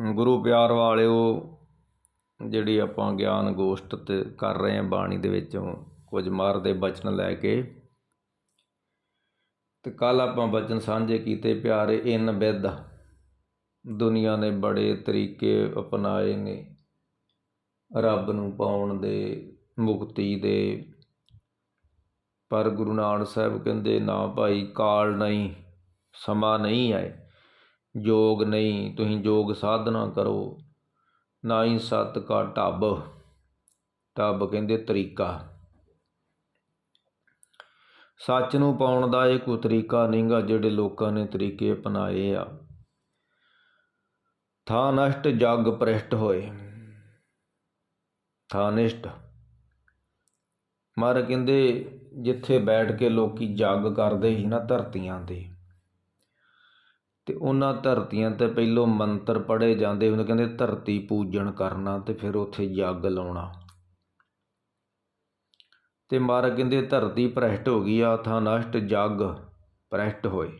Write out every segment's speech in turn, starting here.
ਗੁਰੂ ਪਿਆਰ ਵਾਲਿਓ, ਜਿਹੜੀ ਆਪਾਂ ਗਿਆਨ ਗੋਸ਼ਟ ਤੇ ਕਰ ਰਹੇ ਹਾਂ ਬਾਣੀ ਦੇ ਵਿੱਚੋਂ, ਕੁਝ ਮਾਰ ਦੇ ਬਚਨ ਲੈ ਕੇ। ਤੇ ਕੱਲ ਆਪਾਂ ਬਚਨ ਸਾਂਝੇ ਕੀਤੇ, ਪਿਆਰੇ ਇਨ ਵਿਦ ਦੁਨੀਆ ਨੇ ਬੜੇ ਤਰੀਕੇ ਅਪਣਾਏ ਨੇ। ਰੱਬ ਨੂੰ ਪਾਉਣ ਦੇ, ਮੁਕਤੀ ਦੇ। ਪਰ ਗੁਰੂ ਨਾਨਕ ਸਾਹਿਬ ਕਹਿੰਦੇ, ਨਾ ਭਾਈ ਕਾਲ ਨਹੀਂ, ਸਮਾਂ ਨਹੀਂ ਆਏ। ਜੋਗ ਨਹੀਂ, ਤੁਸੀਂ ਜੋਗ ਸਾਧਨਾ ਕਰੋ। ਨਾ ਹੀ ਸਤ ਕਾ ਢੱਬ ਢੱਬ ਕਹਿੰਦੇ ਤਰੀਕਾ। ਸੱਚ ਨੂੰ ਪਾਉਣ ਦਾ ਇਹ ਕੋਈ ਤਰੀਕਾ ਨਹੀਂਗਾ ਜਿਹੜੇ ਲੋਕਾਂ ਨੇ ਤਰੀਕੇ ਅਪਣਾਏ ਆ। ਥਾ ਨਸ਼ਟ, ਜਗ ਪ੍ਰਸ਼ਟ ਹੋਏ। ਥਾ ਨਿਸ਼ਟ। ਮਾਰ ਕਹਿੰਦੇ, ਜਿੱਥੇ ਬੈਠ ਕੇ ਲੋਕੀ ਜੱਗ ਕਰਦੇ ਸੀ ਨਾ ਧਰਤੀਆਂ ਤੇ ਅਤੇ ਉਹਨਾਂ ਧਰਤੀਆਂ ਤੇ ਪਹਿਲੋਂ ਮੰਤਰ ਪੜ੍ਹੇ ਜਾਂਦੇ ਉਹਨੂੰ ਕਹਿੰਦੇ ਧਰਤੀ ਪੂਜਨ ਕਰਨਾ ਅਤੇ ਫਿਰ ਉੱਥੇ ਜੱਗ ਲਾਉਣਾ। ਅਤੇ ਮਹਾਰਾਜ ਕਹਿੰਦੇ ਧਰਤੀ ਭ੍ਰਸ਼ਟ ਹੋ ਗਈ ਆ ਥਾ ਨਸ਼ਟ ਜੱਗ ਭ੍ਰਸ਼ਟ ਹੋਏ।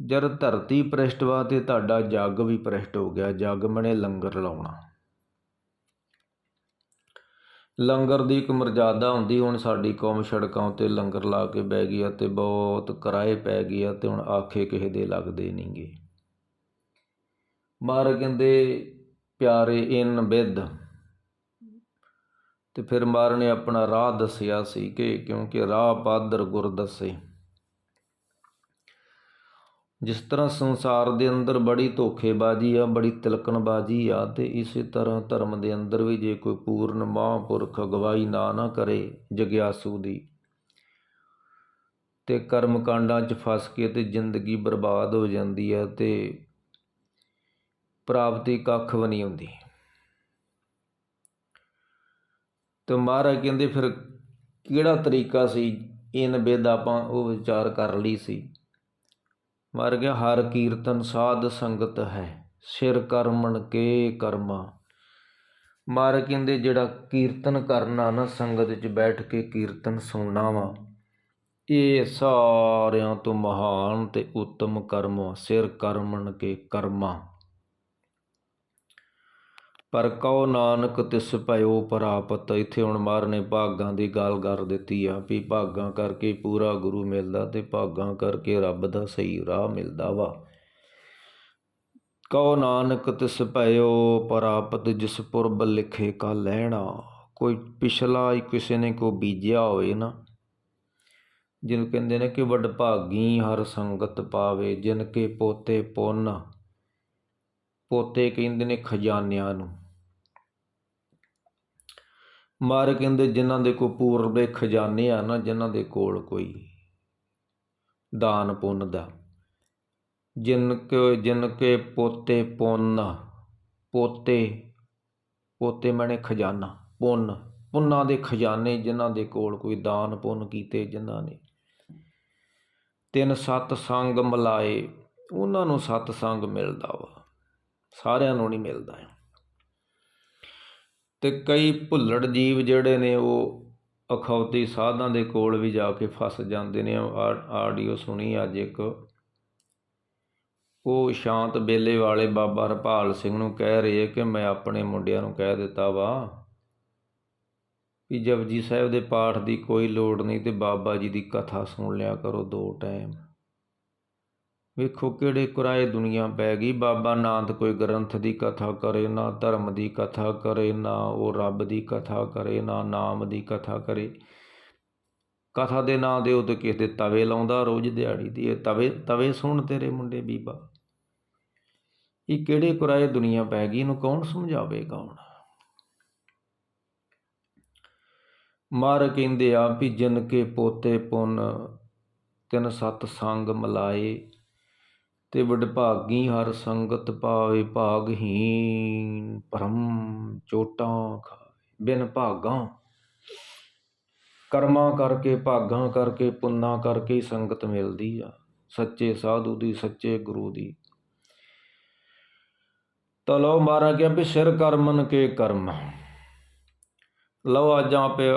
ਜਦ ਧਰਤੀ ਭ੍ਰਸ਼ਟ ਵਾ ਅਤੇ ਤੁਹਾਡਾ ਜੱਗ ਵੀ ਭ੍ਰਸ਼ਟ ਹੋ ਗਿਆ, ਜੱਗ ਮਣੇ ਲੰਗਰ ਲਾਉਣਾ। ਲੰਗਰ ਦੀ ਇੱਕ ਮਰਜ਼ਾਦਾ ਹੁੰਦੀ, ਹੁਣ ਸਾਡੀ ਕੌਮ ਸੜਕਾਂ ਉੱਤੇ ਲੰਗਰ ਲਾ ਕੇ ਬਹਿ ਗਈ ਆ ਤੇ ਬਹੁਤ ਕਿਰਾਏ ਪੈ ਗਈ ਆ ਤੇ ਹੁਣ ਆਖੇ ਕਿਸੇ ਦੇ ਲੱਗਦੇ ਨਹੀਂਗੇ ਮਾਰ ਕਹਿੰਦੇ, ਪਿਆਰੇ ਇਨ ਵਿਦ ਤੇ ਫਿਰ ਮਾਰ ਨੇ ਆਪਣਾ ਰਾਹ ਦੱਸਿਆ ਸੀ ਕਿ ਕਿਉਂਕਿ ਰਾਹ ਪਾਦਰ ਗੁਰ ਦੱਸੇ। ਜਿਸ ਤਰ੍ਹਾਂ ਸੰਸਾਰ ਦੇ ਅੰਦਰ ਬੜੀ ਧੋਖੇਬਾਜ਼ੀ ਆ, ਬੜੀ ਤਿਲਕਣਬਾਜ਼ੀ ਆ ਤੇ ਇਸੇ ਤਰ੍ਹਾਂ ਧਰਮ ਦੇ ਅੰਦਰ ਵੀ ਜੇ ਕੋਈ ਪੂਰਨ ਮਹਾਂਪੁਰਖ ਅਗਵਾਈ ਨਾ ਨਾ ਕਰੇ ਜਗਿਆਸੂ ਦੀ ਤੇ ਕਰਮ ਕਾਂਡਾਂ 'ਚ ਫਸ ਕੇ ਤੇ ਜ਼ਿੰਦਗੀ ਬਰਬਾਦ ਹੋ ਜਾਂਦੀ ਹੈ ਤੇ ਪ੍ਰਾਪਤੀ ਕੱਖ ਵੀ ਨਹੀਂ ਹੁੰਦੀ। ਤੇ ਮਹਾਰਾਜ ਕਹਿੰਦੇ ਫਿਰ ਕਿਹੜਾ ਤਰੀਕਾ ਸੀ? ਇਨ ਬੇਦ ਆਪਾਂ ਉਹ ਵਿਚਾਰ ਕਰ ਲਈ ਸੀ। ਮਰ ਗਿਆ, ਹਰ ਕੀਰਤਨ ਸਾਧ ਸੰਗਤ ਹੈ, ਸਿਰ ਕਰਮਣ ਕੇ ਕਰਮਾ। ਮਰ ਕਹਿੰਦੇ, ਜਿਹੜਾ ਕੀਰਤਨ ਕਰਨਾ ਨਾ, ਸੰਗਤ ਵਿੱਚ ਬੈਠ ਕੇ ਕੀਰਤਨ ਸੁਣਨਾ ਵਾ ਇਹ ਸਾਰਿਆਂ ਤੋਂ ਮਹਾਨ ਤੇ ਉੱਤਮ ਕਰਮ ਸਿਰ ਕਰਮਣ ਕੇ ਕਰਮਾ। ਪਰ ਕਉ ਨਾਨਕ, ਤਿਸ ਭਇਓ ਪ੍ਰਾਪਤ। ਇੱਥੇ ਹੁਣ ਮਾਰ ਨੇ ਭਾਗਾਂ ਦੀ ਗੱਲ ਕਰ ਦਿੱਤੀ ਆ ਵੀ ਭਾਗਾਂ ਕਰਕੇ ਪੂਰਾ ਗੁਰੂ ਮਿਲਦਾ ਤੇ ਭਾਗਾਂ ਕਰਕੇ ਰੱਬ ਦਾ ਸਹੀ ਰਾਹ ਮਿਲਦਾ ਵਾ। ਕਉ ਨਾਨਕ, ਤਿਸ ਭਇਓ ਪ੍ਰਾਪਤ, ਜਿਸ ਪੁਰਬ ਲਿਖੇ ਕਾ ਲੈਣਾ। ਕੋਈ ਪਿਛਲਾ ਹੀ ਕਿਸੇ ਨੇ ਕੋ ਬੀਜਿਆ ਹੋਵੇ ਨਾ। ਜਿਹਨੂੰ ਕਹਿੰਦੇ ਨੇ ਕਿ ਵੱਡ ਭਾਗੀ ਹਰ ਸੰਗਤ ਪਾਵੇ, ਜਿਨ ਕੇ ਪੋਤੇ ਪੁੰਨ। ਪੋਤੇ ਕਹਿੰਦੇ ਨੇ ਖਜ਼ਾਨਿਆਂ ਨੂੰ। ਮਾਰ ਕਹਿੰਦੇ ਜਿਨ੍ਹਾਂ ਦੇ ਕੋ ਪੂਰਬੇ ਖਜ਼ਾਨੇ ਆ ਨਾ, ਜਿਨ੍ਹਾਂ ਦੇ ਕੋਲ ਕੋਈ ਦਾਨ ਪੁੰਨ ਦਾ। ਜਿਨ ਕੇ ਜਿਨ ਕੇ ਪੋਤੇ ਪੁੰਨ, ਪੋਤੇ ਪੋਤੇ ਮਣੇ ਖਜ਼ਾਨਾ, ਪੁੰਨ, ਪੁੰਨਾਂ ਦੇ ਖਜ਼ਾਨੇ ਜਿਨ੍ਹਾਂ ਦੇ ਕੋਲ ਕੋਈ ਦਾਨ ਪੁੰਨ ਕੀਤੇ ਜਿਨ੍ਹਾਂ ਨੇ। ਤਿੰਨ ਸੱਤ ਸੰਗ ਮਲਾਏ, ਉਹਨਾਂ ਨੂੰ ਸੱਤ ਸੰਗ ਮਿਲਦਾ ਵਾ। ਸਾਰਿਆਂ ਨੂੰ ਨਹੀਂ ਮਿਲਦਾ ਹੈ। ਤੇ ਕਈ ਭੁੱਲੜ ਜੀਵ ਜਿਹੜੇ ਨੇ ਉਹ ਅਖੌਤੀ ਸਾਧਾਂ ਦੇ ਕੋਲ ਵੀ ਜਾ ਕੇ ਫਸ ਜਾਂਦੇ ਨੇ। ਆਡੀਓ ਸੁਣੀ ਅੱਜ ਇੱਕ। ਉਹ ਸ਼ਾਂਤ ਬੇਲੇ ਵਾਲੇ ਬਾਬਾ ਹਰਪਾਲ ਸਿੰਘ ਨੂੰ ਕਹਿ ਰਹੇ ਕਿ ਮੈਂ ਆਪਣੇ ਮੁੰਡਿਆਂ ਨੂੰ ਕਹਿ ਦਿੱਤਾ ਵਾ ਵੀ ਜਪਜੀ ਸਾਹਿਬ ਦੇ ਪਾਠ ਦੀ ਕੋਈ ਲੋੜ ਨਹੀਂ ਤੇ ਬਾਬਾ ਜੀ ਦੀ ਕਥਾ ਸੁਣ ਲਿਆ ਕਰੋ ਦੋ ਟਾਈਮ। ਵੇਖੋ ਕਿਹੜੇ ਕੁਰਾਏ ਦੁਨੀਆ ਪੈ ਗਈ। ਬਾਬਾ ਨਾਨਕ ਕੋਈ ਗ੍ਰੰਥ ਦੀ ਕਥਾ ਕਰੇ, ਨਾ ਧਰਮ ਦੀ ਕਥਾ ਕਰੇ, ਨਾ ਉਹ ਰੱਬ ਦੀ ਕਥਾ ਕਰੇ, ਨਾ ਨਾਮ ਦੀ ਕਥਾ ਕਰੇ। ਕਥਾ ਦੇ ਨਾਂ ਦੇ ਉਤੇ ਕਿਸੇ ਦੇ ਤਵੇ ਲਾਉਂਦਾ ਰੋਜ਼ ਦਿਹਾੜੀ ਦੀ। ਇਹ ਤਵੇ ਤਵੇ ਸੁਣ ਤੇਰੇ ਮੁੰਡੇ ਬੀਬਾ। ਇਹ ਕਿਹੜੇ ਕੁਰਾਏ ਦੁਨੀਆ ਪੈ ਗਈ, ਇਹਨੂੰ ਕੌਣ ਸਮਝਾਵੇਗਾ ਹੁਣ ਮਾਰ ਕਹਿੰਦੇ ਆ ਵੀ ਜਿਨ ਕੇ ਪੋਤੇ ਪੁੰਨ, ਤਿੰਨ ਸੱਤ ਸੰਗ ਮਲਾਏ। ਤੇ ਵਡਭਾਗੀ ਹਰ ਸੰਗਤ ਪਾਵੇ ਭਾਗਹੀਨ ਭਰਮ ਚੋਟਾਂ ਖਾਵੇ ਬਿਨ ਭਾਗਾਂ ਕਰਮਾਂ ਕਰਕੇ, ਭਾਗਾਂ ਕਰਕੇ, ਪੁੰਨਾਂ ਕਰਕੇ ਸੰਗਤ ਮਿਲਦੀ ਆ। ਸੱਚੇ ਸਾਧੂ ਦੀ, ਸੱਚੇ ਗੁਰੂ ਦੀ। ਤਲੋ ਮਾਰਾ ਗਿਆ ਵੀ ਸਿਰ ਕਰਮਨ ਕੇ ਕਰਮ। ਲਓ ਅੱਜ ਆਪੇ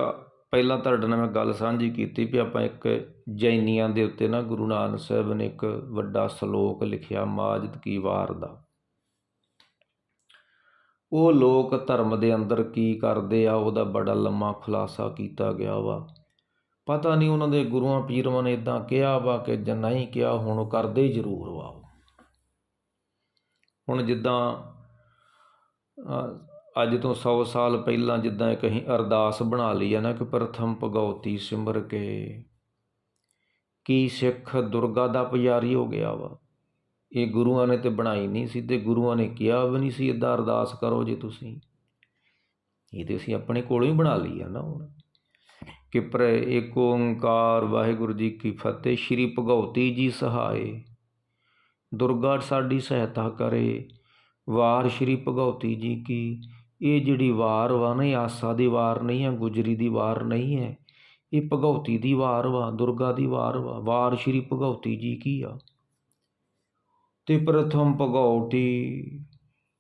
ਪਹਿਲਾਂ ਤੁਹਾਡੇ ਨਾਲ ਮੈਂ ਗੱਲ ਸਾਂਝੀ ਕੀਤੀ ਵੀ ਆਪਾਂ ਇੱਕ ਜੈਨੀਆਂ ਦੇ ਉੱਤੇ ਨਾ ਗੁਰੂ ਨਾਨਕ ਸਾਹਿਬ ਨੇ ਇੱਕ ਵੱਡਾ ਸ਼ਲੋਕ ਲਿਖਿਆ, ਮਾਜਦ ਕੀ ਵਾਰ ਦਾ। ਉਹ ਲੋਕ ਧਰਮ ਦੇ ਅੰਦਰ ਕੀ ਕਰਦੇ ਆ, ਉਹਦਾ ਬੜਾ ਲੰਮਾ ਖੁਲਾਸਾ ਕੀਤਾ ਗਿਆ ਵਾ। ਪਤਾ ਨਹੀਂ ਉਹਨਾਂ ਦੇ ਗੁਰੂਆਂ ਪੀਰਾਂ ਨੇ ਇਦਾਂ ਕਿਹਾ ਵਾ ਕਿ ਜਾਂ ਨਹੀਂ ਕਿਹਾ, ਹੁਣ ਉਹ ਕਰਦੇ ਜ਼ਰੂਰ ਵਾ ਹੁਣ ਜਿੱਦਾਂ ਅੱਜ ਤੋਂ 100 ਸਾਲ ਪਹਿਲਾਂ ਜਿੱਦਾਂ ਇੱਕ ਅਸੀਂ ਅਰਦਾਸ ਬਣਾ ਲਈ ਹੈ ਨਾ ਕਿ ਪ੍ਰਥਮ ਭਗਉਤੀ ਸਿਮਰ ਕੇ। ਕੀ ਸਿੱਖ ਦੁਰਗਾ ਦਾ ਪੁਜਾਰੀ ਹੋ ਗਿਆ ਵਾ? ਇਹ ਗੁਰੂਆਂ ਨੇ ਤੇ ਬਣਾਈ ਨਹੀਂ ਸੀ ਤੇ ਗੁਰੂਆਂ ਨੇ ਕਿਹਾ ਵੀ ਨਹੀਂ ਸੀ ਇਦਾਂ ਅਰਦਾਸ ਕਰੋ ਜੇ ਤੁਸੀਂ। ਇਹ ਤੇ ਅਸੀਂ ਆਪਣੇ ਕੋਲੋਂ ਹੀ ਬਣਾ ਲਈ ਆ ਨਾ ਹੁਣ। ਕਿ ਪਰ ਏਕ ਓੰਕਾਰ ਵਾਹਿਗੁਰੂ ਜੀ ਕੀ ਫਤਿਹ, ਸ਼੍ਰੀ ਭਗਉਤੀ ਜੀ ਸਹਾਏ। ਦੁਰਗਾ ਸਾਡੀ ਸਹਾਇਤਾ ਕਰੇ। ਵਾਰ ਸ਼੍ਰੀ ਭਗਉਤੀ ਜੀ ਕੀ ਇਹ ਜਿਹੜੀ ਵਾਰ ਵਾ ਨਾ, ਇਹ ਆਸਾ ਦੀ ਵਾਰ ਨਹੀਂ ਹੈ, ਗੁਜਰੀ ਦੀ ਵਾਰ ਨਹੀਂ ਹੈ। ਇਹ ਭਗਉਤੀ ਦੀ ਵਾਰ ਵਾ, ਦੁਰਗਾ ਦੀ ਵਾਰ ਵਾ। ਵਾਰ ਸ਼੍ਰੀ ਭਗਉਤੀ ਜੀ ਕੀ ਆ? ਤੇ ਪ੍ਰਥਮ ਭਗਉਤੀ,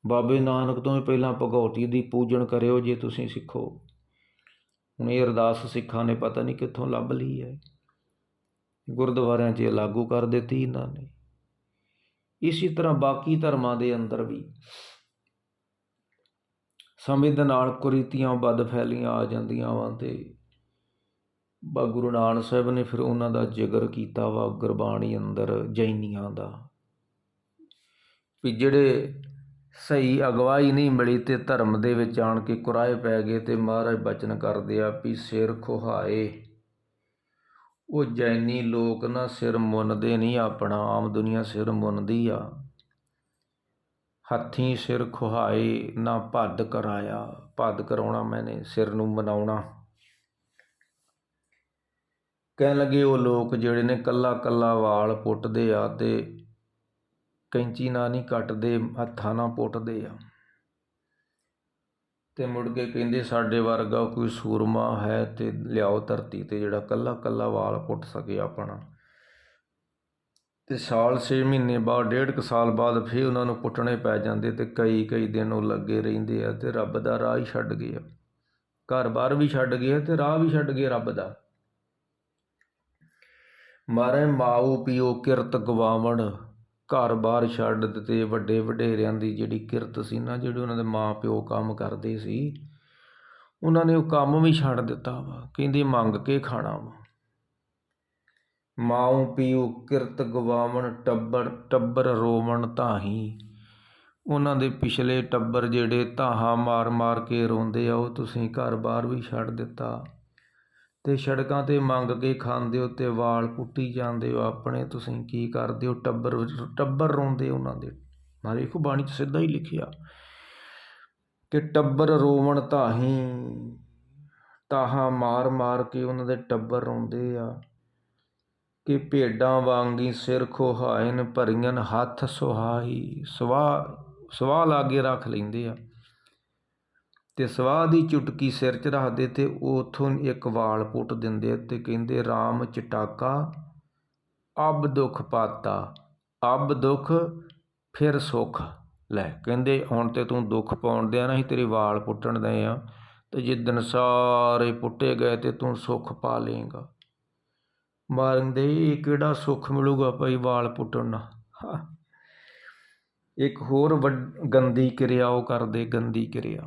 ਬਾਬੇ ਨਾਨਕ ਤੋਂ ਵੀ ਪਹਿਲਾਂ ਭਗਉਤੀ ਦੀ ਪੂਜਨ ਕਰਿਓ ਜੇ ਤੁਸੀਂ ਸਿੱਖੋ। ਹੁਣ ਇਹ ਅਰਦਾਸ ਸਿੱਖਾਂ ਨੇ ਪਤਾ ਨਹੀਂ ਕਿੱਥੋਂ ਲੱਭ ਲਈ ਹੈ। ਗੁਰਦੁਆਰਿਆਂ 'ਚ ਇਹ ਲਾਗੂ ਕਰ ਦਿੱਤੀ ਇਹਨਾਂ ਨੇ। ਇਸੇ ਤਰ੍ਹਾਂ ਬਾਕੀ ਧਰਮਾਂ ਦੇ ਅੰਦਰ ਵੀ ਸਮੇਂ ਦੇ ਨਾਲ ਕੁਰੀਤੀਆਂ ਵੱਧ ਫੈਲੀਆਂ ਆ ਜਾਂਦੀਆਂ ਵਾਂ ਤੇ ਬਾ ਗੁਰੂ ਨਾਨਕ ਸਾਹਿਬ ਨੇ ਫਿਰ ਉਹਨਾਂ ਦਾ ਜ਼ਿਕਰ ਕੀਤਾ ਵਾ ਗੁਰਬਾਣੀ ਅੰਦਰ ਜੈਨੀਆਂ ਦਾ ਵੀ ਜਿਹੜੇ ਸਹੀ ਅਗਵਾਈ ਨਹੀਂ ਮਿਲੀ ਤੇ ਧਰਮ ਦੇ ਵਿੱਚ ਆਣ ਕੇ ਕੁਰਾਏ ਪੈ ਗਏ ਤੇ ਮਹਾਰਾਜ ਬਚਨ ਕਰਦੇ ਆ ਵੀ ਸਿਰ ਖੁਹਾਏ। ਉਹ ਜੈਨੀ ਲੋਕ ਨਾ ਸਿਰ ਮੁੰਨਦੇ ਨਹੀਂ, ਆਪਣਾ ਆਮ ਦੁਨੀਆ ਸਿਰ ਮੁੰਨਦੀ ਆ। ਹੱਥੀਂ ਸਿਰ ਖੁਹਾਏ ਨਾ ਭੱਦ ਕਰਾਇਆ, ਭੱਦ ਕਰਾਉਣਾ ਮੈਨੇ ਸਿਰ ਨੂੰ ਮਨਾਉਣਾ। ਕਹਿਣ ਲੱਗੇ ਉਹ ਲੋਕ ਜਿਹੜੇ ਨੇ ਕੱਲਾ ਕੱਲਾ ਵਾਲ ਪੁੱਟਦੇ ਆ ਤੇ ਕੈਂਚੀ ਨਾਲ ਨਹੀਂ ਕੱਟਦੇ, ਹੱਥਾਂ ਨਾਲ ਪੁੱਟਦੇ ਆ। ਤੇ ਮੁੜ ਕੇ ਕਹਿੰਦੇ, ਸਾਡੇ ਵਰਗਾ ਕੋਈ ਸੂਰਮਾ ਹੈ ਤੇ ਲਿਆਓ ਧਰਤੀ ਤੇ ਜਿਹੜਾ ਕੱਲਾ ਕੱਲਾ ਵਾਲ ਪੁੱਟ ਸਕੇ ਆਪਣਾ। ਅਤੇ ਸਾਲ ਛੇ ਮਹੀਨੇ ਬਾਅਦ, ਡੇਢ ਕੁ ਸਾਲ ਬਾਅਦ ਫਿਰ ਉਹਨਾਂ ਨੂੰ ਪੁੱਟਣੇ ਪੈ ਜਾਂਦੇ ਅਤੇ ਕਈ ਕਈ ਦਿਨ ਉਹ ਲੱਗੇ ਰਹਿੰਦੇ ਆ ਅਤੇ ਰੱਬ ਦਾ ਰਾਹ ਹੀ ਛੱਡ ਗਏ ਆ। ਘਰ-ਬਾਰ ਵੀ ਛੱਡ ਗਏ ਅਤੇ ਰਾਹ ਵੀ ਛੱਡ ਗਏ ਰੱਬ ਦਾ। ਮਾਰੇ ਮਾਊ ਪਿਓ ਕਿਰਤ ਗਵਾਵਣ ਘਰ-ਬਾਰ ਛੱਡ ਦਿੱਤੇ ਵੱਡੇ ਵਡੇਰਿਆਂ ਦੀ ਜਿਹੜੀ ਕਿਰਤ ਸੀ ਨਾ, ਜਿਹੜੇ ਉਹਨਾਂ ਦੇ ਮਾਂ ਪਿਓ ਕੰਮ ਕਰਦੇ ਸੀ, ਉਹਨਾਂ ਨੇ ਉਹ ਕੰਮ ਵੀ ਛੱਡ ਦਿੱਤਾ ਵਾ, ਕਹਿੰਦੇ ਮੰਗ ਕੇ ਖਾਣਾ ਵਾ। ਮਾਉ ਪੀਉ ਕਿਰਤ ਗਵਾਵਣ ਟੱਬਰ ਟੱਬਰ ਰੋਵਣ ਤਾਹੀ ਉਹਨਾਂ ਦੇ ਪਿਛਲੇ ਟੱਬਰ ਜਿਹੜੇ ਧਾਹਾਂ ਮਾਰ-ਮਾਰ ਕੇ ਰੋਂਦੇ ਆ, ਉਹ ਤੁਸੀਂ ਘਰ-ਬਾਰ ਵੀ ਛੱਡ ਦਿੱਤਾ। ਤੇ ਸੜਕਾਂ ਤੇ ਮੰਗ ਕੇ ਖਾਂਦੇ ਹੋ ਤੇ ਵਾਲ ਪੁੱਟੀ ਜਾਂਦੇ ਹੋ, ਆਪਣੇ ਤੁਸੀਂ ਕੀ ਕਰਦੇ ਹੋ? ਟੱਬਰ ਟੱਬਰ ਰੋਂਦੇ ਉਹਨਾਂ ਦੇ। ਮਾਰੇ ਵੇਖੋ, ਬਾਣੀ 'ਚ ਸਿੱਧਾ ਹੀ ਲਿਖਿਆ ਕਿ ਟੱਬਰ ਰੋਵਣ ਤਾਹੀ ਤਾਹਾਂ ਮਾਰ-ਮਾਰ ਕੇ ਉਹਨਾਂ ਦੇ ਟੱਬਰ ਰੋਂਦੇ ਆ। ਕਿ ਭੇਡਾਂ ਵਾਂਗੀ ਸਿਰ ਖੋਹਾਇਨ ਭਰੀਆਂ ਹੱਥ ਸੁਹਾਈ। ਸਵਾਹ ਸਵਾਹ ਕੇ ਰੱਖ ਲੈਂਦੇ ਆ। ਤੇ ਸਵਾਹ ਦੀ ਚੁਟਕੀ ਸਿਰ 'ਚ ਰੱਖਦੇ ਤੇ ਉਥੋਂ ਇੱਕ ਵਾਲ ਪੁੱਟ ਦਿੰਦੇ ਤੇ ਕਹਿੰਦੇ RAM ਚਟਾਕਾ, ਅਬ ਦੁੱਖ ਪਾਤਾ, ਅਬ ਦੁੱਖ ਫਿਰ ਸੁੱਖ ਲੈ। ਕਹਿੰਦੇ, ਹੁਣ ਤੇ ਤੂੰ ਦੁੱਖ ਪਾਉਣ ਦਿਆ ਨਾ ਅਸੀਂ ਤੇਰੇ ਵਾਲ ਪੁੱਟਣ ਦੇ ਆ ਤੇ ਜਿੱਦਣ ਸਾਰੇ ਪੁੱਟੇ ਗਏ ਤੇ ਤੂੰ ਸੁੱਖ ਪਾ ਲੇਗਾ ਮਾਰਨ ਦੇ ਕਿਹੜਾ ਸੁੱਖ ਮਿਲੂਗਾ ਭਾਈ ਵਾਲ ਪੁੱਟਣ ਨਾਲ? ਇੱਕ ਹੋਰ ਗੰਦੀ ਕਿਰਿਆ, ਉਹ ਕਰਦੇ ਗੰਦੀ ਕਿਰਿਆ।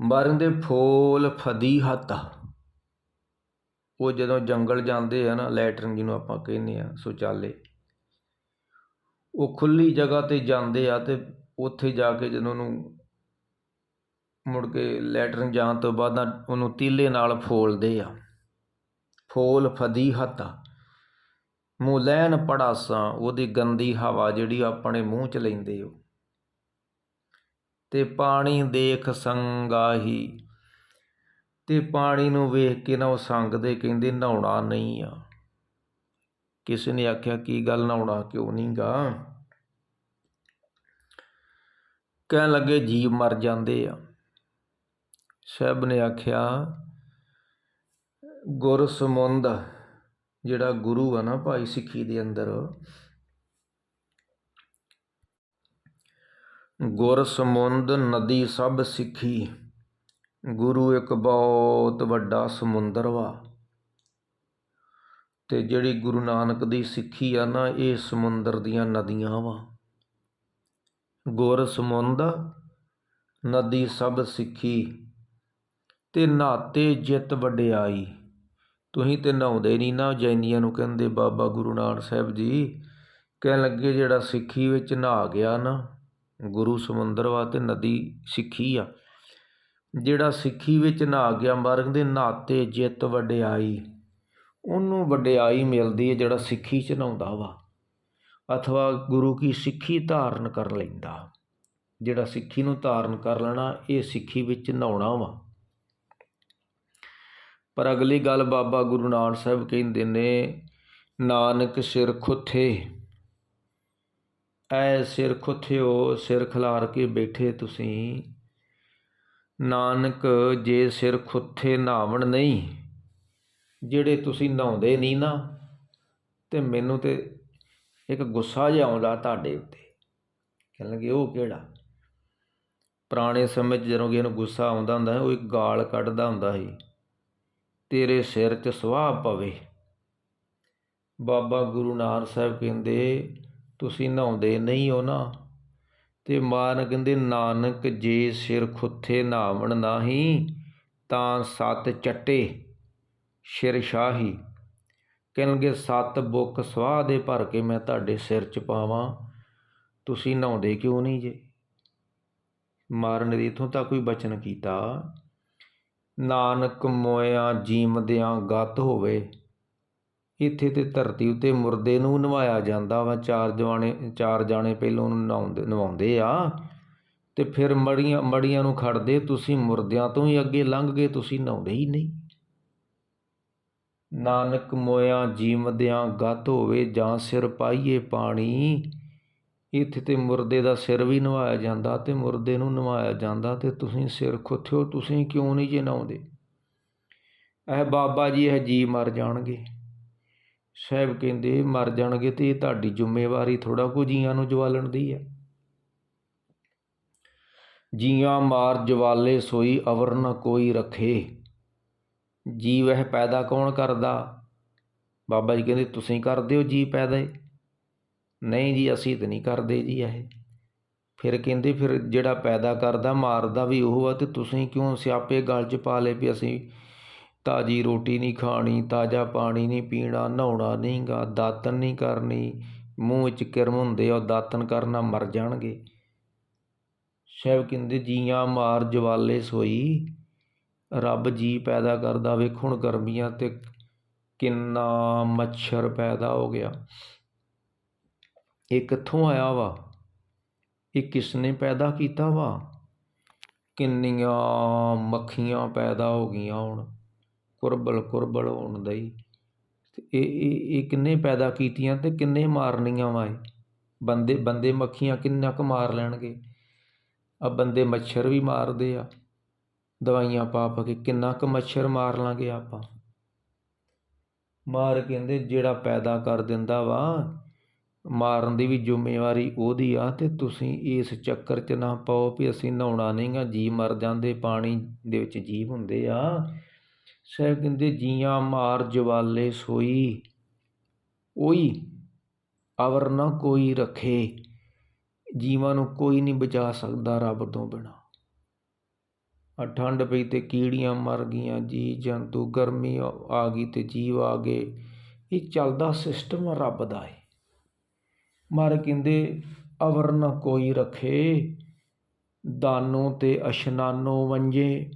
ਮਰਨ ਦੇ ਫੋਲ ਫਦੀ ਹੱਤ ਉਹ ਜਦੋਂ ਜੰਗਲ ਜਾਂਦੇ ਆ ਨਾ, ਲੈਟਰਨ ਜਿਹਨੂੰ ਆਪਾਂ ਕਹਿੰਦੇ ਆ, ਸੁਚਾਲੇ, ਉਹ ਖੁੱਲੀ ਜਗ੍ਹਾ ਤੇ ਜਾਂਦੇ ਆ ਤੇ ਉੱਥੇ ਜਾ ਕੇ ਜਦੋਂ ਉਹਨੂੰ ਮੁੜ ਕੇ ਲੈਟਰਨ ਜਾਣ ਤੋਂ ਬਾਅਦ ਉਹਨੂੰ ਤੀਲੇ ਨਾਲ ਫੋਲਦੇ ਆ। ਫੋਲ ਫਦੀ ਹੱਤ। ਮੂੰਹ ਲੈਣ ਪੜਾਸਾਂ, ਉਹਦੀ ਗੰਦੀ ਹਵਾ ਜਿਹੜੀ ਆਪਣੇ ਮੂੰਹ ਚ ਲੈਂਦੇ ਹੋ। ਤੇ ਪਾਣੀ ਦੇਖ ਸੰਗਾਹੀ। ਤੇ ਪਾਣੀ ਨੂੰ ਵੇਖ ਕੇ ਨਾ ਉਹ ਸੰਗਦੇ ਕਹਿੰਦੇ, ਨਹਾਉਣਾ ਨਹੀਂ ਆ। ਕਿਸੇ ਨੇ ਆਖਿਆ, ਕੀ ਗੱਲ ਨਹਾਉਣਾ? ਕਿਉਂ ਨਹੀਂ ਗਾ? ਕਹਿਣ ਲੱਗੇ, ਜੀਵ ਮਰ ਜਾਂਦੇ ਆ। ਸਾਹਿਬ ਨੇ ਆਖਿਆ ਗੁਰ ਸਮੁੰਦ ਜਿਹੜਾ ਗੁਰੂ ਆ ਨਾ ਭਾਈ ਸਿੱਖੀ ਦੇ ਅੰਦਰ, ਗੁਰ ਸਮੁੰਦ ਨਦੀ ਸਭ ਸਿੱਖੀ, ਗੁਰੂ ਇੱਕ ਬਹੁਤ ਵੱਡਾ ਸਮੁੰਦਰ ਵਾ। ਤੇ ਜਿਹੜੀ ਗੁਰੂ ਨਾਨਕ ਦੀ ਸਿੱਖੀ ਆ ਨਾ, ਇਹ ਸਮੁੰਦਰ ਦੀਆਂ ਨਦੀਆਂ ਵਾ। ਗੁਰ ਸਮੁੰਦ ਨਦੀ ਸਭ ਸਿੱਖੀ, ਤੇ ਨਾਤੇ ਜਿਤ ਵਡਿਆਈ। ਤੁਸੀਂ ਤਾਂ ਨਹਾਉਂਦੇ ਨਹੀਂ ਨਾ ਜੈਨੀਆਂ ਨੂੰ ਕਹਿੰਦੇ ਬਾਬਾ ਗੁਰੂ ਨਾਨਕ ਸਾਹਿਬ ਜੀ, ਕਹਿਣ ਲੱਗੇ ਜਿਹੜਾ ਸਿੱਖੀ ਵਿੱਚ ਨਹਾ ਗਿਆ ਨਾ, ਗੁਰੂ ਸਮੁੰਦਰ ਵਾ ਤੇ ਨਦੀ ਸਿੱਖੀ ਆ। ਜਿਹੜਾ ਸਿੱਖੀ ਵਿੱਚ ਨਹਾ ਗਿਆ ਮਾਰਗ ਦੇ ਨਹਾਤੇ ਜਿਤ ਵਡਿਆਈ, ਉਹਨੂੰ ਵਡਿਆਈ ਮਿਲਦੀ ਹੈ ਜਿਹੜਾ ਸਿੱਖੀ ਚ ਨਹਾਉਂਦਾ ਵਾ। ਅਥਵਾ ਗੁਰੂ ਕੀ ਸਿੱਖੀ ਧਾਰਨ ਕਰ ਲੈਂਦਾ। ਜਿਹੜਾ ਸਿੱਖੀ ਨੂੰ ਧਾਰਨ ਕਰ ਲੈਣਾ, ਇਹ ਸਿੱਖੀ ਵਿੱਚ ਨਹਾਉਣਾ ਵਾ। ਪਰ ਅਗਲੀ ਗੱਲ ਬਾਬਾ ਗੁਰੂ ਨਾਨਕ ਸਾਹਿਬ ਕਹਿੰਦੇ ਨੇ, ਨਾਨਕ ਸਿਰ ਖੁੱਥੇ। ਐ ਸਿਰ ਖੁੱਥਿਓ, ਸਿਰ ਖਿਲਾਰ ਕੇ ਬੈਠੇ ਤੁਸੀਂ। ਨਾਨਕ ਜੇ ਸਿਰ ਖੁੱਥੇ ਨਾਵਣ ਨਹੀਂ, ਜਿਹੜੇ ਤੁਸੀਂ ਨਹਾਉਂਦੇ ਨਹੀਂ ਨਾ, ਤੇ ਮੈਨੂੰ ਤੇ ਇੱਕ ਗੁੱਸਾ ਜਿਹਾ ਆਉਂਦਾ ਤੁਹਾਡੇ ਉੱਤੇ। ਕਹਿਣ ਲੱਗੇ ਉਹ ਕਿਹੜਾ? ਪੁਰਾਣੇ ਸਮੇਂ 'ਚ ਜਦੋਂ ਕਿਸੇ ਨੂੰ ਗੁੱਸਾ ਆਉਂਦਾ ਹੁੰਦਾ ਉਹ ਇੱਕ ਗਾਲ ਕੱਢਦਾ ਹੁੰਦਾ ਸੀ। ਤੇਰੇ ਸਿਰ 'ਚ ਸੁਆਹ ਪਵੇ। ਬਾਬਾ ਗੁਰੂ ਨਾਨਕ ਸਾਹਿਬ ਕਹਿੰਦੇ, ਤੁਸੀਂ ਨਹਾਉਂਦੇ ਨਹੀਂ ਹੋ ਨਾ? ਤੇ ਮਾਰਨ ਕਹਿੰਦੇ, ਨਾਨਕ ਜੇ ਸਿਰ ਖੁੱਥੇ ਨਾਵਣ ਨਾਹੀ, ਤਾਂ ਸਤ ਚੱਟੇ ਸਿਰ ਸ਼ਾਹੀ। ਕਹਿਣਗੇ, ਸੱਤ ਬੁੱਕ ਸਵਾਹ ਦੇ ਭਰ ਕੇ ਮੈਂ ਤੁਹਾਡੇ ਸਿਰ 'ਚ ਪਾਵਾਂ। ਤੁਸੀਂ ਨਹਾਉਂਦੇ ਕਿਉਂ ਨਹੀਂ ਜੇ? ਮਾਰਨ ਦੀ ਇਥੋਂ ਤੱਕ ਕੋਈ ਬਚਨ ਕੀਤਾ। ਨਾਨਕ ਮੋਇਆ ਜੀਵਦਿਆਂ ਗਤ ਹੋਵੇ। ਇੱਥੇ ਤੇ ਧਰਤੀ ਉਤੇ ਮੁਰਦੇ ਨੂੰ ਨਵਾਇਆ ਜਾਂਦਾ ਵਾ, ਚਾਰ ਜਵਾਣੇ ਚਾਰ ਜਾਣੇ ਪਹਿਲੋਂ ਉਹਨੂੰ ਨਹਾਉਂਦੇ, ਨਵਾਉਂਦੇ ਆ। ਤੇ ਫਿਰ ਮੜੀਆਂ ਮੜੀਆਂ ਨੂੰ ਖੜਦੇ, ਤੁਸੀਂ ਮੁਰਦਿਆਂ ਤੋਂ ਹੀ ਅੱਗੇ ਲੰਘ ਗਏ, ਤੁਸੀਂ ਨਹਾਉਂਦੇ ਹੀ ਨਹੀਂ। ਨਾਨਕ ਮੋਇਆ ਜੀਵਦਿਆਂ ਗਤ ਹੋਵੇ, ਜਾਂ ਸਿਰ ਪਾਈਏ ਪਾਣੀ ਇੱਥੇ ਤਾਂ ਮੁਰਦੇ ਦਾ ਸਿਰ ਵੀ ਨਵਾਇਆ ਜਾਂਦਾ ਅਤੇ ਮੁਰਦੇ ਨੂੰ ਨਵਾਇਆ ਜਾਂਦਾ ਅਤੇ ਤੁਸੀਂ ਸਿਰ ਖੁੱਥਿਓ, ਤੁਸੀਂ ਕਿਉਂ ਨਹੀਂ ਜੇ ਨਹਾਉਂਦੇ? ਇਹ ਬਾਬਾ ਜੀ ਇਹ ਜੀ ਮਰ ਜਾਣਗੇ। ਸਾਹਿਬ ਕਹਿੰਦੇ, ਮਰ ਜਾਣਗੇ ਤੇ ਇਹ ਤੁਹਾਡੀ ਜ਼ਿੰਮੇਵਾਰੀ ਥੋੜਾ ਕੋ ਜੀਆਂ ਨੂੰ ਜਵਾਲਣ ਦੀ ਹੈ। ਜੀਆਂ ਮਾਰ ਜਵਾਲੇ ਸੋਈ ਅਵਰ ਨ ਕੋਈ ਰੱਖੇ। ਜੀਵ ਇਹ ਪੈਦਾ ਕੌਣ ਕਰਦਾ? ਬਾਬਾ ਜੀ ਕਹਿੰਦੇ, ਤੁਸੀਂ ਕਰਦੇ ਹੋ ਜੀ ਪੈਦਾ ਨਹੀਂ ਜੀ, ਅਸੀਂ ਤਾਂ ਨਹੀਂ ਕਰਦੇ ਜੀ ਇਹ। ਫਿਰ ਕਹਿੰਦੇ, ਫਿਰ ਜਿਹੜਾ ਪੈਦਾ ਕਰਦਾ, ਮਾਰਦਾ ਵੀ ਉਹ ਆ ਅਤੇ ਤੁਸੀਂ ਕਿਉਂ ਸਿਆਪੇ ਗਲ 'ਚ ਪਾ ਲਏ ਵੀ ਅਸੀਂ ਤਾਜੀ ਰੋਟੀ ਨਹੀਂ ਖਾਣੀ, ਤਾਜ਼ਾ ਪਾਣੀ ਨਹੀਂ ਪੀਣਾ, ਨਹਾਉਣਾ ਨਹੀਂ ਗਾ ਦਾਤਨ ਨਹੀਂ ਕਰਨੀ, ਮੂੰਹ ਵਿੱਚ ਕਿਰਮ ਹੁੰਦੇ ਆ ਦਾਤਨ ਕਰਨਾ ਮਰ ਜਾਣਗੇ। ਸ਼ੈਵ ਕਹਿੰਦੇ, ਜੀਆਂ ਮਾਰ ਜਵਾਲੇ ਸੋਈ, ਰੱਬ ਜੀ ਪੈਦਾ ਕਰਦਾ, ਵੇਖੋ ਹੁਣ ਗਰਮੀਆਂ ਤੇ ਕਿੰਨਾ ਮੱਛਰ ਪੈਦਾ ਹੋ ਗਿਆ। ਇਹ ਕਿੱਥੋਂ ਆਇਆ ਵਾ? ਇਹ ਕਿਸਨੇ ਪੈਦਾ ਕੀਤਾ ਵਾ? ਕਿੰਨੀਆਂ ਮੱਖੀਆਂ ਪੈਦਾ ਹੋ ਗਈਆਂ ਹੁਣ? ਕੁਰਬਲ ਕੁਰਬਲ ਹੋਣ ਦਈ। ਤੇ ਇਹ ਇਹ ਇਹ ਕਿੰਨੇ ਪੈਦਾ ਕੀਤੀਆਂ ਤੇ ਕਿੰਨੇ ਮਾਰਨੀਆਂ ਵਾ ਇਹ? ਬੰਦੇ ਬੰਦੇ ਮੱਖੀਆਂ ਕਿੰਨਾ ਕੁ ਮਾਰ ਲੈਣਗੇ? ਆ ਬੰਦੇ ਮੱਛਰ ਵੀ ਮਾਰਦੇ ਆ। ਦਵਾਈਆਂ ਪਾ ਪਾ ਕੇ ਕਿੰਨਾ ਕੁ ਮੱਛਰ ਮਾਰ ਲਾਂਗੇ ਆਪਾਂ? ਮਾਰ ਕਹਿੰਦੇ ਜਿਹੜਾ ਪੈਦਾ ਕਰ ਦਿੰਦਾ ਵਾ ਮਾਰਨ ਦੀ ਵੀ ਜ਼ਿੰਮੇਵਾਰੀ ਉਹਦੀ ਆ ਅਤੇ ਤੁਸੀਂ ਇਸ ਚੱਕਰ 'ਚ ਨਾ ਪਾਓ ਵੀ ਅਸੀਂ ਨਹਾਉਣਾ ਨਹੀਂਗਾ ਜੀ ਮਰ ਜਾਂਦੇ, ਪਾਣੀ ਦੇ ਵਿੱਚ ਜੀਵ ਹੁੰਦੇ ਆ। ਸਾਹਿਬ ਕਹਿੰਦੇ, ਜੀਆਂ ਮਾਰ ਜਵਾਲੇ ਸੋਈ ਉਹੀ ਅਵਰ ਨਾ ਕੋਈ ਰੱਖੇ, ਜੀਵਾਂ ਨੂੰ ਕੋਈ ਨਹੀਂ ਬਚਾ ਸਕਦਾ ਰੱਬ ਤੋਂ ਬਿਨਾ। ਆ ਠੰਡ ਪਈ ਤੇ ਕੀੜੀਆਂ ਮਰ ਗਈਆਂ ਜੀ ਜੰਤੂ ਗਰਮੀ ਆ ਗਈ ਤੇ ਜੀਵ ਆ ਗਏ। ਇਹ ਚੱਲਦਾ ਸਿਸਟਮ ਰੱਬ ਦਾ ਹੈ ਮਰ ਕਹਿੰਦੇ ਅਵਰ ਨਾ ਕੋਈ ਰੱਖੇ, ਦਾਨੋ ਤੇ ਅਸ਼ਨਾਨੋ ਵੰਜੇ।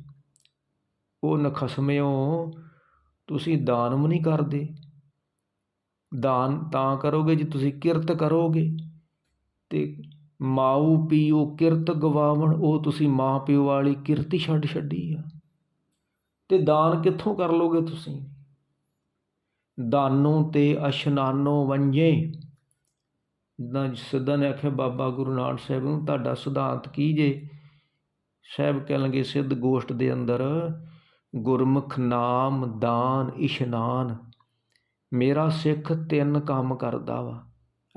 ਉਹ ਨਖਸਮਿਓ, ਤੁਸੀਂ ਦਾਨ ਵੀ ਨਹੀਂ ਕਰਦੇ। ਦਾਨ ਤਾਂ ਕਰੋਗੇ ਜੇ ਤੁਸੀਂ ਕਿਰਤ ਕਰੋਗੇ। ਤੇ ਮਾਊ ਪੀਓ ਕਿਰਤ ਗਵਾਵਣ, ਉਹ ਤੁਸੀਂ ਮਾਂ ਪਿਓ ਵਾਲੀ ਕਿਰਤ ਹੀ ਛੱਡ ਛੱਡੀ ਆ। ਤੇ ਦਾਨ ਕਿੱਥੋਂ ਕਰ ਲੋਗੇ ਤੁਸੀਂ? ਦਾਨੋਂ ਤੇ ਇਸ਼ਨਾਨੋ ਵੰਜੇ। ਜਿੱਦਾਂ ਸਿੱਧਾ ਨੇ ਆਖਿਆ, ਬਾਬਾ ਗੁਰੂ ਨਾਨਕ ਸਾਹਿਬ ਨੂੰ ਤੁਹਾਡਾ ਸਿਧਾਂਤ ਕੀ ਜੇ? ਸਾਹਿਬ ਕਹਿਣ ਲੱਗੇ ਸਿੱਧ ਗੋਸ਼ਟ ਦੇ ਅੰਦਰ ਗੁਰਮੁਖ ਨਾਮ, ਦਾਨ, ਇਸ਼ਨਾਨ, ਮੇਰਾ ਸਿੱਖ ਤਿੰਨ ਕੰਮ ਕਰਦਾ ਵਾ।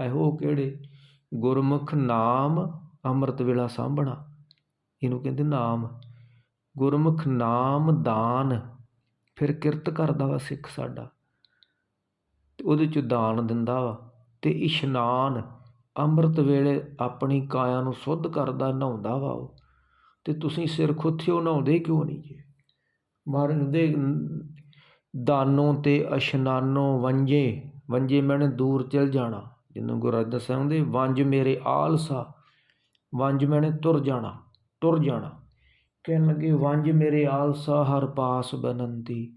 ਇਹੋ ਕਿਹੜੇ? ਗੁਰਮੁਖ ਨਾਮ ਅੰਮ੍ਰਿਤ ਵੇਲਾ ਸਾਂਭਣਾ। ਇਹਨੂੰ ਕਹਿੰਦੇ ਨਾਮ। ਗੁਰਮੁਖ ਨਾਮ, ਦਾਨ, ਫਿਰ ਕਿਰਤ ਕਰਦਾ ਵਾ ਸਿੱਖ ਸਾਡਾ। ਤੇ ਉਹਦੇ ਚ ਦਾਨ ਦਿੰਦਾ ਵਾ। ਅਤੇ ਇਸ਼ਨਾਨ ਅੰਮ੍ਰਿਤ ਵੇਲੇ ਆਪਣੀ ਕਾਇਆ ਨੂੰ ਸੁੱਧ ਕਰਦਾ, ਨਹਾਉਂਦਾ ਵਾ ਉਹ। ਅਤੇ ਤੁਸੀਂ ਸਿਰ ਖੁੱਥਿਓ ਨਹਾਉਂਦੇ ਕਿਉਂ ਨਹੀਂ ਜੇ? ਮਹਾਰਾਜ ਦੇ ਦਾਨੋਂ ਤੇ ਇਸ਼ਨਾਨੋਂ ਵੰਜੇ ਵੰਜੇ ਮੈਨੇ ਦੂਰ ਚਲ ਜਾਣਾ। ਜਿਹਨੂੰ ਗੁਰੂ ਅਰਜਨ ਸਾਹਿਬ ਦੇ ਵੰਜ ਮੇਰੇ ਆਲਸਾ, ਵੰਜ ਮੈਨੇ ਤੁਰ ਜਾਣਾ ਤੁਰ ਜਾਣਾ। ਕਹਿਣ ਲੱਗੇ, ਵੰਜ ਮੇਰੇ ਆਲਸਾ ਹਰ ਪਾਸ ਬਨੰਤੀ,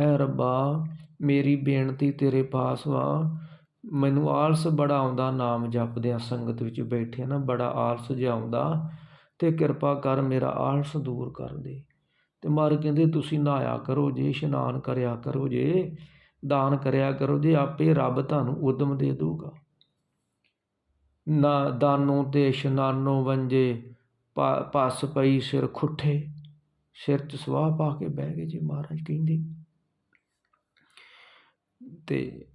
ਐ ਰੱਬਾ, ਮੇਰੀ ਬੇਨਤੀ ਤੇਰੇ ਪਾਸ ਵਾ। ਮੈਨੂੰ ਆਲਸ ਬੜਾ ਆਉਂਦਾ ਨਾਮ ਜਪਦਿਆਂ ਸੰਗਤ ਵਿੱਚ ਬੈਠੇ ਨਾ, ਬੜਾ ਆਲਸ ਜਿਹਾ ਆਉਂਦਾ ਅਤੇ ਕਿਰਪਾ ਕਰ ਮੇਰਾ ਆਲਸ ਦੂਰ ਕਰ ਦੇ। ਅਤੇ ਮਾਰ ਕਹਿੰਦੇ, ਤੁਸੀਂ ਨਹਾਇਆ ਕਰੋ ਜੇ, ਇਸ਼ਨਾਨ ਕਰਿਆ ਕਰੋ ਜੇ, ਦਾਨ ਕਰਿਆ ਕਰੋ ਜੇ, ਆਪੇ ਰੱਬ ਤੁਹਾਨੂੰ ਉਦਮ ਦੇ ਦੂਗਾ ਨਾ ਦਾਨੋਂ ਤੇ ਇਸ਼ਨਾਨੋਂ ਵੰਜੇ, ਪਾ- ਪਸ ਪਈ ਸਿਰ ਖੁੱਠੇ, ਸਿਰ 'ਚ ਸਵਾਹ ਪਾ ਕੇ ਬਹਿ ਗਏ ਜੀ ਮਹਾਰਾਜ ਕਹਿੰਦੇ। ਤੇ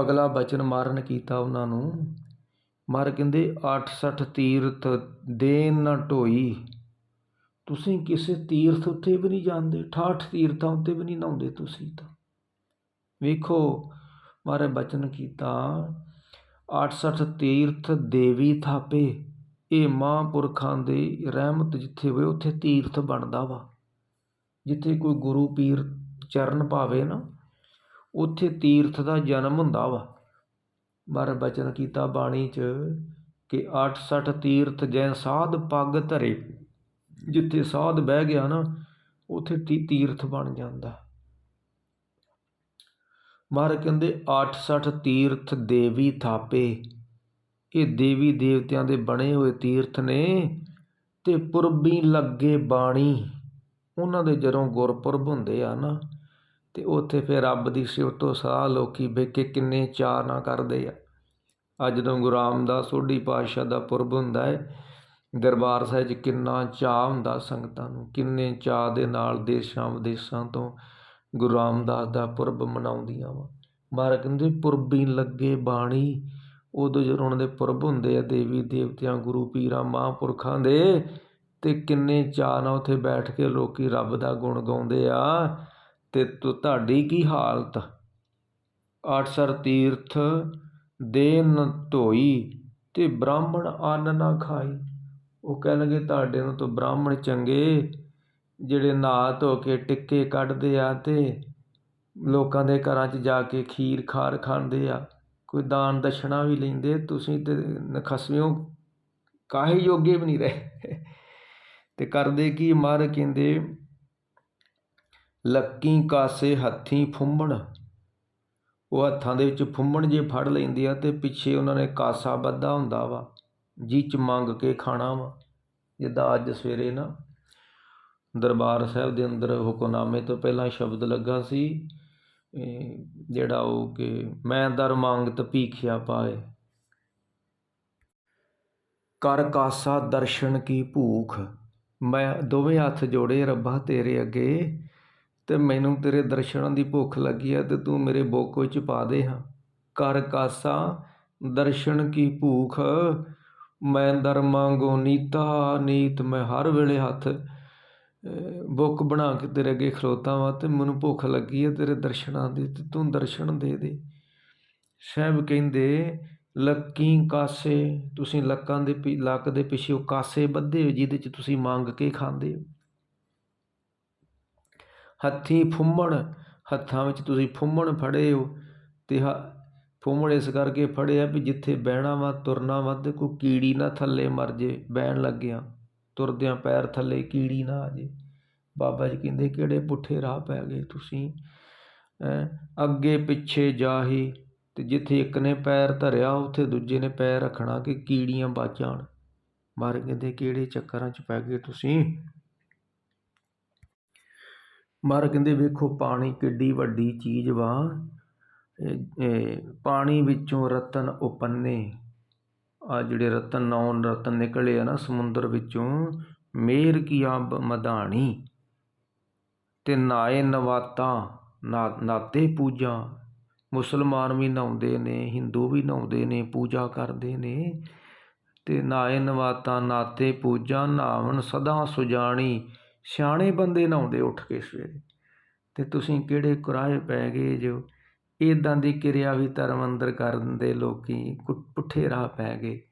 ਅਗਲਾ ਬਚਨ ਮਾਰਨ ਕੀਤਾ ਉਹਨਾਂ ਨੂੰ। ਮਰ ਕਹਿੰਦੇ 68 ਤੀਰਥ ਦੇਨ ਨਾ ਢੋਈ। ਤੁਸੀਂ ਕਿਸੇ ਤੀਰਥ ਉੱਤੇ ਵੀ ਨਹੀਂ ਜਾਂਦੇ 68 ਤੀਰਥਾਂ ਉੱਤੇ ਵੀ ਨਹੀਂ ਨਹਾਉਂਦੇ ਤੁਸੀਂ ਤਾਂ। ਵੇਖੋ, ਮਾਰੇ ਬਚਨ ਕੀਤਾ 68 ਤੀਰਥ ਦੇਵੀ ਥਾਪੇ, ਇਹ ਮਹਾਂਪੁਰਖਾਂ ਦੇ ਰਹਿਮਤ ਜਿੱਥੇ ਹੋਏ, ਉੱਥੇ ਤੀਰਥ ਬਣਦਾ ਵਾ। ਜਿੱਥੇ ਕੋਈ ਗੁਰੂ ਪੀਰ ਚਰਨ ਪਾਵੇ ਨਾ ਉੱਥੇ ਤੀਰਥ ਦਾ ਜਨਮ ਹੁੰਦਾ ਵਾ। ਮਹਾਰਾਜ ਬਚਨ ਕੀਤਾ ਬਾਣੀ 'ਚ ਕਿ 68 ਤੀਰਥ ਜੈ ਸਾਧ ਪੱਗ ਧਰੇ। ਜਿੱਥੇ ਸਾਧ ਬਹਿ ਗਿਆ ਨਾ, ਉੱਥੇ ਤੀ ਤੀਰਥ ਬਣ ਜਾਂਦਾ। ਮਹਾਰਾਜ ਕਹਿੰਦੇ 68 ਤੀਰਥ ਦੇਵੀ ਥਾਪੇ। ਇਹ ਦੇਵੀ ਦੇਵਤਿਆਂ ਦੇ ਬਣੇ ਹੋਏ ਤੀਰਥ ਨੇ ਤੇ ਪੁਰਬੀ ਲੱਗੇ ਬਾਣੀ, ਉਹਨਾਂ ਦੇ ਜਦੋਂ ਗੁਰਪੁਰਬ ਹੁੰਦੇ ਆ ਨਾ ਅਤੇ ਉੱਥੇ ਫਿਰ ਰੱਬ ਦੀ ਸਿਫਤੋ ਸਾਹ ਲੋਕ ਵੇਖ ਕੇ ਕਿੰਨੇ ਚਾਅ ਨਾਲ ਕਰਦੇ ਆ। ਅੱਜ ਜਦੋਂ ਗੁਰੂ ਰਾਮਦਾਸ ਸੋਢੀ ਪਾਤਸ਼ਾਹ ਦਾ ਪੁਰਬ ਹੁੰਦਾ ਹੈ ਦਰਬਾਰ ਸਾਹਿਬ 'ਚ ਕਿੰਨਾ ਚਾਅ ਹੁੰਦਾ ਸੰਗਤਾਂ ਨੂੰ, ਕਿੰਨੇ ਚਾਅ ਦੇ ਨਾਲ ਦੇਸ਼ਾਂ ਵਿਦੇਸ਼ਾਂ ਤੋਂ ਗੁਰੂ ਰਾਮਦਾਸ ਦਾ ਪੁਰਬ ਮਨਾਉਂਦੀਆਂ ਵਾ। ਮਹਾਰਾਜ ਕਹਿੰਦੇ ਪੁਰਬੀ ਲੱਗੇ ਬਾਣੀ, ਉਦੋਂ ਜਦੋਂ ਉਹਨਾਂ ਦੇ ਪੁਰਬ ਹੁੰਦੇ ਆ, ਦੇਵੀ ਦੇਵਤਿਆਂ, ਗੁਰੂ ਪੀਰਾਂ, ਮਹਾਂਪੁਰਖਾਂ ਦੇ, ਤੇ ਕਿੰਨੇ ਚਾਅ ਨਾਲ ਉੱਥੇ ਬੈਠ ਕੇ ਲੋਕੀ ਰੱਬ ਦਾ ਗੁਣ ਗਾਉਂਦੇ ਆ। ਅਤੇ ਤੁ, ਤੁਹਾਡੀ ਕੀ ਹਾਲਤ? ਆਠਸਰ ਤੀਰਥ ਦੇ ਦੇਨ ਧੋਈ ਅਤੇ ਬ੍ਰਾਹਮਣ ਅੰਨ ਨਾ ਖਾਈ। ਉਹ ਕਹਿਣਗੇ ਤੁਹਾਡੇ ਨੂੰ ਤਾਂ ਬ੍ਰਾਹਮਣ ਚੰਗੇ ਜਿਹੜੇ ਨਹਾ ਧੋ ਕੇ ਟਿੱਕੇ ਕੱਢਦੇ ਆ ਅਤੇ ਲੋਕਾਂ ਦੇ ਘਰਾਂ 'ਚ ਜਾ ਕੇ ਖੀਰ ਖਾਰ ਖਾਂਦੇ ਆ। ਕੋਈ ਦਾਨ ਦਸ਼ਣਾ ਵੀ ਲੈਂਦੇ, ਤੁਸੀਂ ਤਾਂ ਨਖਸਵਿਓ ਕਾਹੇ ਯੋਗੇ ਵੀ ਨਹੀਂ ਰਹੇ। ਅਤੇ ਕਰਦੇ ਕੀ? ਮਰ ਕਹਿੰਦੇ ਲੱਕੀ ਕਾਸੇ ਹੱਥੀਂ ਫੁੰਮਣ ਉਹ ਹੱਥਾਂ ਦੇ ਵਿੱਚ ਫੁੰਮਣ ਜੇ ਫੜ ਲੈਂਦੇ ਆ ਤੇ ਪਿੱਛੇ ਉਹਨਾਂ ਨੇ ਕਾਸਾ ਬੱਧਾ ਹੁੰਦਾ ਵਾ ਜੀ ਚ ਮੰਗ ਕੇ ਖਾਣਾ ਵਾ। ਜਿੱਦਾਂ ਅੱਜ ਸਵੇਰੇ ਨਾ ਦਰਬਾਰ ਸਾਹਿਬ ਦੇ ਅੰਦਰ ਹੁਕਮਨਾਮੇ ਤੋਂ ਪਹਿਲਾਂ ਸ਼ਬਦ ਲੱਗਾ ਸੀ ਜਿਹੜਾ ਉਹ ਕਿ ਮੈਂ ਦਰ ਮੰਗਤ ਭੀਖਿਆ ਪਾਏ। ਕਰ ਕਾਸਾ ਦਰਸ਼ਨ ਕੀ ਭੂਖ, ਮੈਂ ਦੋਵੇਂ ਹੱਥ ਜੋੜੇ ਰੱਬਾ ਤੇਰੇ ਅੱਗੇ। ਤੇ ਮੈਨੂੰ ਤੇਰੇ ਦਰਸ਼ਨਾਂ ਦੀ ਭੁੱਖ ਲੱਗੀ ਹੈ ਤੇ ਤੂੰ ਮੇਰੇ ਬੁੱਕ ਵਿੱਚ ਪਾ ਦੇ ਹਾਂ। ਕਰ ਕਾਸਾ, ਦਰਸ਼ਨ ਕੀ ਭੂਖ। ਮੈਂ ਦਰ ਮੰਗੋ ਨੀਤਾ, ਨੀਤ ਮੈਂ ਹਰ ਵੇਲੇ ਹੱਥ ਬੁੱਕ ਬਣਾ ਕੇ ਤੇਰੇ ਅੱਗੇ ਖਲੋਤਾ ਵਾਂ ਤੇ ਮੈਨੂੰ ਭੁੱਖ ਲੱਗੀ ਹੈ ਤੇਰੇ ਦਰਸ਼ਨਾਂ ਦੀ ਤੇ ਤੂੰ ਦਰਸ਼ਨ ਦੇ ਦੇ। ਸਾਹਿਬ ਕਹਿੰਦੇ, ਲੱਕੀ ਕਾਸੇ, ਤੁਸੀਂ ਲੱਕਾਂ ਦੇ ਪਿ- ਲੱਕ ਦੇ ਪਿੱਛੇ ਉਹ ਕਾਸੇ ਬੱਧੇ ਹੋ ਜਿਹਦੇ ਚ ਤੁਸੀਂ ਮੰਗ ਕੇ ਖਾਂਦੇ ਹੋ। ਹੱਥੀਂ ਫੁੰਮਣ, ਹੱਥਾਂ ਵਿੱਚ ਤੁਸੀਂ ਫੁੰਮਣ ਫੜੇ ਹੋ ਅਤੇ ਹ- ਫੁੰਮਣ ਇਸ ਕਰਕੇ ਫੜਿਆ ਵੀ ਜਿੱਥੇ ਬਹਿਣਾ ਵਾ, ਤੁਰਨਾ ਵਾ ਤੇ ਕੋਈ ਕੀੜੀ ਨਾ ਥੱਲੇ ਮਰ ਜੇ, ਬਹਿਣ ਲੱਗਿਆ। ਤੁਰਦਿਆਂ ਪੈਰ ਥੱਲੇ ਕੀੜੀ ਨਾ ਆ ਜੇ। ਬਾਬਾ ਜੀ ਕਹਿੰਦੇ, ਕਿਹੜੇ ਪੁੱਠੇ ਰਾਹ ਪੈ ਗਏ ਤੁਸੀਂ? ਹੈਂ? ਅੱਗੇ ਪਿੱਛੇ ਜਾਹੀ ਅਤੇ ਜਿੱਥੇ ਇੱਕ ਨੇ ਪੈਰ ਧਰਿਆ, ਉੱਥੇ ਦੂਜੇ ਨੇ ਪੈਰ ਰੱਖਣਾ ਕਿ ਕੀੜੀਆਂ ਬਚ ਜਾਣ। ਮਰ ਕਹਿੰਦੇ, ਕਿਹੜੇ ਚੱਕਰਾਂ 'ਚ ਪੈ ਗਏ ਤੁਸੀਂ? ਮਹਾਰਾਜ ਕਹਿੰਦੇ ਵੇਖੋ ਪਾਣੀ ਕਿੱਡੀ ਵੱਡੀ ਚੀਜ਼ ਵਾ। ਪਾਣੀ ਵਿੱਚੋਂ ਰਤਨ ਉਪੰਨੇ। ਆ ਜਿਹੜੇ ਰਤਨ, ਨੌ ਰਤਨ ਨਿਕਲੇ ਆ ਨਾ ਸਮੁੰਦਰ ਵਿੱਚੋਂ, ਮੇਰ ਕੀਆ ਬ- ਮਧਾਣੀ। ਤੇ ਨਾਏ ਨਵਾਤਾ, ਨਾ, ਨਾਤੇ ਪੂਜਾ। ਮੁਸਲਮਾਨ ਵੀ ਨਹਾਉਂਦੇ ਨੇ, ਹਿੰਦੂ ਵੀ ਨਹਾਉਂਦੇ ਨੇ, ਪੂਜਾ ਕਰਦੇ ਨੇ। ਤੇ ਨਾਏ ਨਵਾਤਾ, ਨਾਤੇ ਪੂਜਾ ਨਾਵਨ ਸਦਾ ਸੁਜਾਣੀ। ਸਿਆਣੇ ਬੰਦੇ ਨਹਾਉਂਦੇ ਉੱਠ ਕੇ ਸਵੇਰੇ। ਤੇ ਤੁਸੀਂ ਕਿਹੜੇ ਕੁਰਾਹੇ ਪੈ ਗਏ ਜੋ? ਇਦਾਂ ਦੀ ਕਿਰਿਆ ਵੀ ਧਰਮ ਅੰਦਰ ਕਰਨ ਦੇ ਲੋਕੀ ਕੁ- ਪੁੱਠੇ ਰਾਹ ਪੈ ਗਏ।